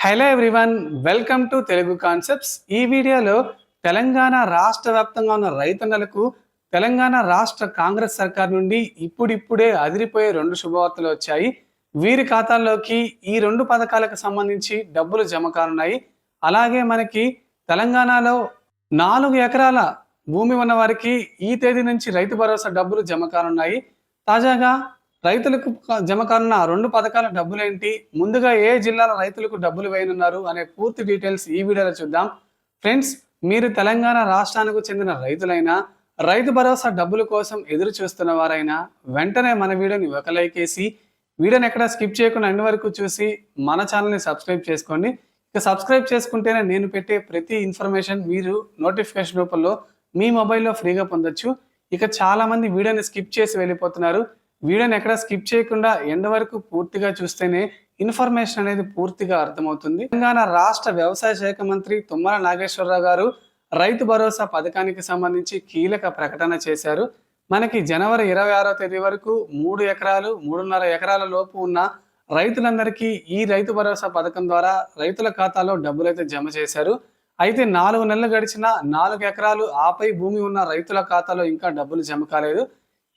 Hello everyone welcome to Telugu concepts. ఈ వీడియోలో తెలంగాణ రాష్ట్ర వ్యాప్తంగా ఉన్న రైతన్నలకు తెలంగాణ రాష్ట్ర కాంగ్రెస్ సర్కార్ నుండి ఇప్పుడిప్పుడే అదిరిపోయే రెండు శుభవార్తలు వచ్చాయి. వీరి ఖాతాల్లోకి ఈ రెండు పథకాలకు సంబంధించి డబ్బులు జమ కానున్నాయి. అలాగే మనకి తెలంగాణలో నాలుగు ఎకరాల భూమి ఉన్న వారికి ఈ తేదీ నుంచి రైతు భరోసా డబ్బులు జమ కానున్నాయి. తాజాగా రైతులకు జమ కానున్న రెండు పథకాల డబ్బులేంటి? ముందుగా ఏ జిల్లాల రైతులకు డబ్బులు వేయనున్నారు అనే పూర్తి డీటెయిల్స్ ఈ వీడియోలో చూద్దాం. ఫ్రెండ్స్ మీరు తెలంగాణ రాష్ట్రానికి చెందిన రైతులైనా రైతు భరోసా డబ్బుల కోసం ఎదురు చూస్తున్న వారైనా వెంటనే మన వీడియోని ఒక లైక్ వేసి వీడియోని ఎక్కడ స్కిప్ చేయకుండా అన్ని వరకు చూసి మన ఛానల్ని సబ్స్క్రైబ్ చేసుకోండి. ఇక సబ్స్క్రైబ్ చేసుకుంటేనే నేను పెట్టే ప్రతి ఇన్ఫర్మేషన్ మీరు నోటిఫికేషన్ రూపంలో మీ మొబైల్లో ఫ్రీగా పొందొచ్చు. ఇక చాలా మంది వీడియోని స్కిప్ చేసి వెళ్ళిపోతున్నారు. వీడియోని ఎక్కడ స్కిప్ చేయకుండా ఎండ వరకు పూర్తిగా చూస్తేనే ఇన్ఫర్మేషన్ అనేది పూర్తిగా అర్థమవుతుంది. తెలంగాణ రాష్ట్ర వ్యవసాయ శాఖ మంత్రి తుమ్మల నాగేశ్వరరావు గారు రైతు భరోసా పథకానికి సంబంధించి కీలక ప్రకటన చేశారు. మనకి జనవరి ఇరవై ఆరో తేదీ వరకు మూడు ఎకరాలు మూడున్నర ఎకరాల లోపు ఉన్న రైతులందరికీ ఈ రైతు భరోసా పథకం ద్వారా రైతుల ఖాతాలో డబ్బులు అయితే జమ చేశారు. అయితే నాలుగు నెలలు గడిచిన నాలుగు ఎకరాలు ఆపై భూమి ఉన్న రైతుల ఖాతాలో ఇంకా డబ్బులు జమ కాలేదు.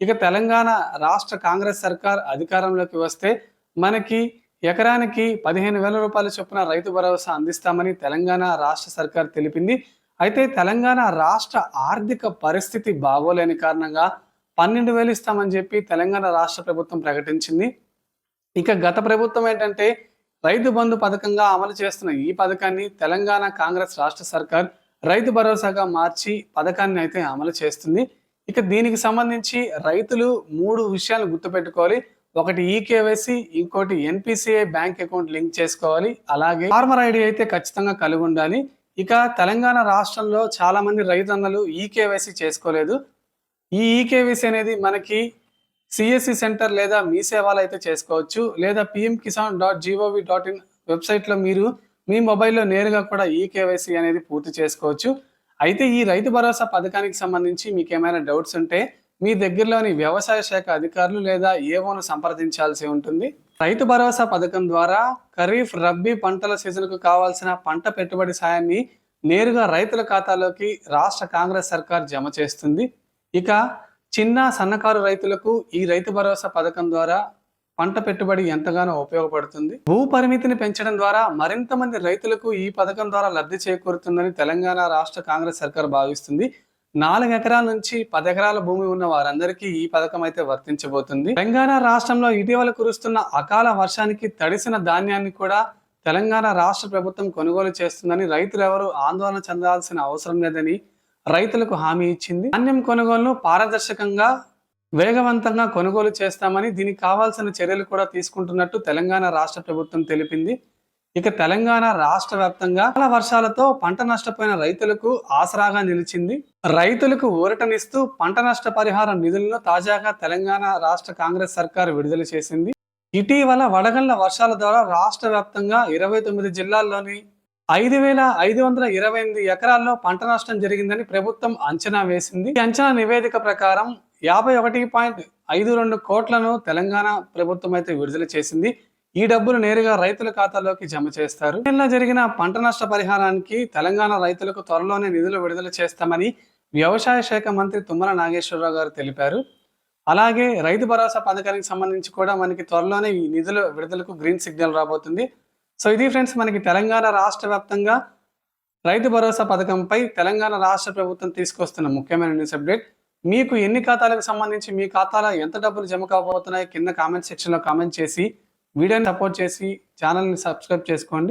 ఇక తెలంగాణ రాష్ట్ర కాంగ్రెస్ సర్కార్ అధికారంలోకి వస్తే మనకి ఎకరానికి పదిహేను వేల రూపాయల చొప్పున రైతు భరోసా అందిస్తామని తెలంగాణ రాష్ట్ర సర్కార్ తెలిపింది. అయితే తెలంగాణ రాష్ట్ర ఆర్థిక పరిస్థితి బాగోలేని కారణంగా పన్నెండు వేలు ఇస్తామని చెప్పి తెలంగాణ రాష్ట్ర ప్రభుత్వం ప్రకటించింది. ఇక గత ప్రభుత్వం ఏంటంటే రైతు బంధు పథకంగా అమలు చేస్తున్న ఈ పథకాన్ని తెలంగాణ కాంగ్రెస్ రాష్ట్ర సర్కార్ రైతు భరోసాగా మార్చి పథకాన్ని అయితే అమలు చేస్తుంది. ఇక దీనికి సంబంధించి రైతులు మూడు విషయాలు గుర్తుపెట్టుకోవాలి. ఒకటి ఈకేవైసీ ఇంకోటి ఎన్పిసిఐ బ్యాంక్ అకౌంట్ లింక్ చేసుకోవాలి. అలాగే ఫార్మర్ ఐడి అయితే ఖచ్చితంగా కలిగి ఉండాలి. ఇక తెలంగాణ రాష్ట్రంలో చాలా మంది రైతన్నలు ఈకేవైసీ చేసుకోలేదు. ఈ ఈకేవైసీ అనేది మనకి సిఎస్సి సెంటర్ లేదా మీ సేవలు అయితే చేసుకోవచ్చు. లేదా PM Kisan dot gov dot in వెబ్సైట్లో మీరు మీ మొబైల్లో నేరుగా కూడా ఈ కేవైసీ అనేది పూర్తి చేసుకోవచ్చు. అయితే ఈ రైతు భరోసా పథకానికి సంబంధించి మీకు ఏమైనా డౌట్స్ ఉంటే మీ దగ్గరలోని వ్యవసాయ శాఖ అధికారులు లేదా ఏవోను సంప్రదించాల్సి ఉంటుంది. రైతు భరోసా పథకం ద్వారా ఖరీఫ్ రబ్బీ పంటల సీజన్కు కావాల్సిన పంట పెట్టుబడి సాయాన్ని నేరుగా రైతుల ఖాతాలోకి రాష్ట్ర కాంగ్రెస్ సర్కార్ జమ చేస్తుంది. ఇక చిన్న సన్నకారు రైతులకు ఈ రైతు భరోసా పథకం ద్వారా పంట పెట్టుబడి ఎంతగానో ఉపయోగపడుతుంది? భూ పరిమితిని పెంచడం ద్వారా మరింత మంది రైతులకు ఈ పథకం ద్వారా లబ్ధి చేకూరుతుందని తెలంగాణ రాష్ట్ర కాంగ్రెస్ సర్కార్ భావిస్తుంది. నాలుగు ఎకరాల నుంచి పది ఎకరాల భూమి ఉన్న వారందరికీ ఈ పథకం అయితే వర్తించబోతుంది. తెలంగాణ రాష్ట్రంలో ఇటీవల కురుస్తున్న అకాల వర్షానికి తడిసిన ధాన్యాన్ని కూడా తెలంగాణ రాష్ట్ర ప్రభుత్వం కొనుగోలు చేస్తుందని రైతులు ఎవరు ఆందోళన చెందాల్సిన అవసరం లేదని రైతులకు హామీ ఇచ్చింది. ధాన్యం కొనుగోలును పారదర్శకంగా వేగవంతంగా కొనుగోలు చేస్తామని దీనికి కావాల్సిన చర్యలు కూడా తీసుకుంటున్నట్టు తెలంగాణ రాష్ట్ర ప్రభుత్వం తెలిపింది. ఇక తెలంగాణ రాష్ట్ర వ్యాప్తంగా చాలా వర్షాలతో పంట నష్టపోయిన రైతులకు ఆసరాగా నిలిచింది. రైతులకు ఊరటనిస్తూ పంట నష్ట పరిహారం నిధులను తాజాగా తెలంగాణ రాష్ట్ర కాంగ్రెస్ సర్కార్ విడుదల చేసింది. ఇటీవల వడగళ్ళ వర్షాల ద్వారా రాష్ట్ర వ్యాప్తంగా ఇరవై తొమ్మిది జిల్లాల్లోని ఐదు వేల ఐదు వందల ఇరవై ఎనిమిది ఎకరాల్లో పంట నష్టం జరిగిందని ప్రభుత్వం అంచనా వేసింది. ఈ అంచనా నివేదిక ప్రకారం యాభై ఒకటి పాయింట్ ఐదు రెండు కోట్లను తెలంగాణ ప్రభుత్వం అయితే విడుదల చేసింది. ఈ డబ్బులు నేరుగా రైతుల ఖాతాలోకి జమ చేస్తారు. నిన్న జరిగిన పంట నష్ట పరిహారానికి తెలంగాణ రైతులకు త్వరలోనే నిధులు విడుదల చేస్తామని వ్యవసాయ శాఖ మంత్రి తుమ్మల నాగేశ్వరరావు గారు తెలిపారు. అలాగే రైతు భరోసా పథకానికి సంబంధించి కూడా మనకి త్వరలోనే ఈ నిధుల విడుదలకు గ్రీన్ సిగ్నల్ రాబోతుంది. సో ఇది ఫ్రెండ్స్ మనకి తెలంగాణ రాష్ట్ర వ్యాప్తంగా రైతు భరోసా పథకంపై తెలంగాణ రాష్ట్ర ప్రభుత్వం తీసుకొస్తున్న ముఖ్యమైన న్యూస్ అప్డేట్. మీకు ఎన్ని ఖాతాలకు సంబంధించి మీ ఖాతాలో ఎంత డబ్బులు జమ కాబోతున్నాయో కింద కామెంట్ సెక్షన్లో కామెంట్ చేసి వీడియోని సపోర్ట్ చేసి ఛానల్ని సబ్స్క్రైబ్ చేసుకోండి.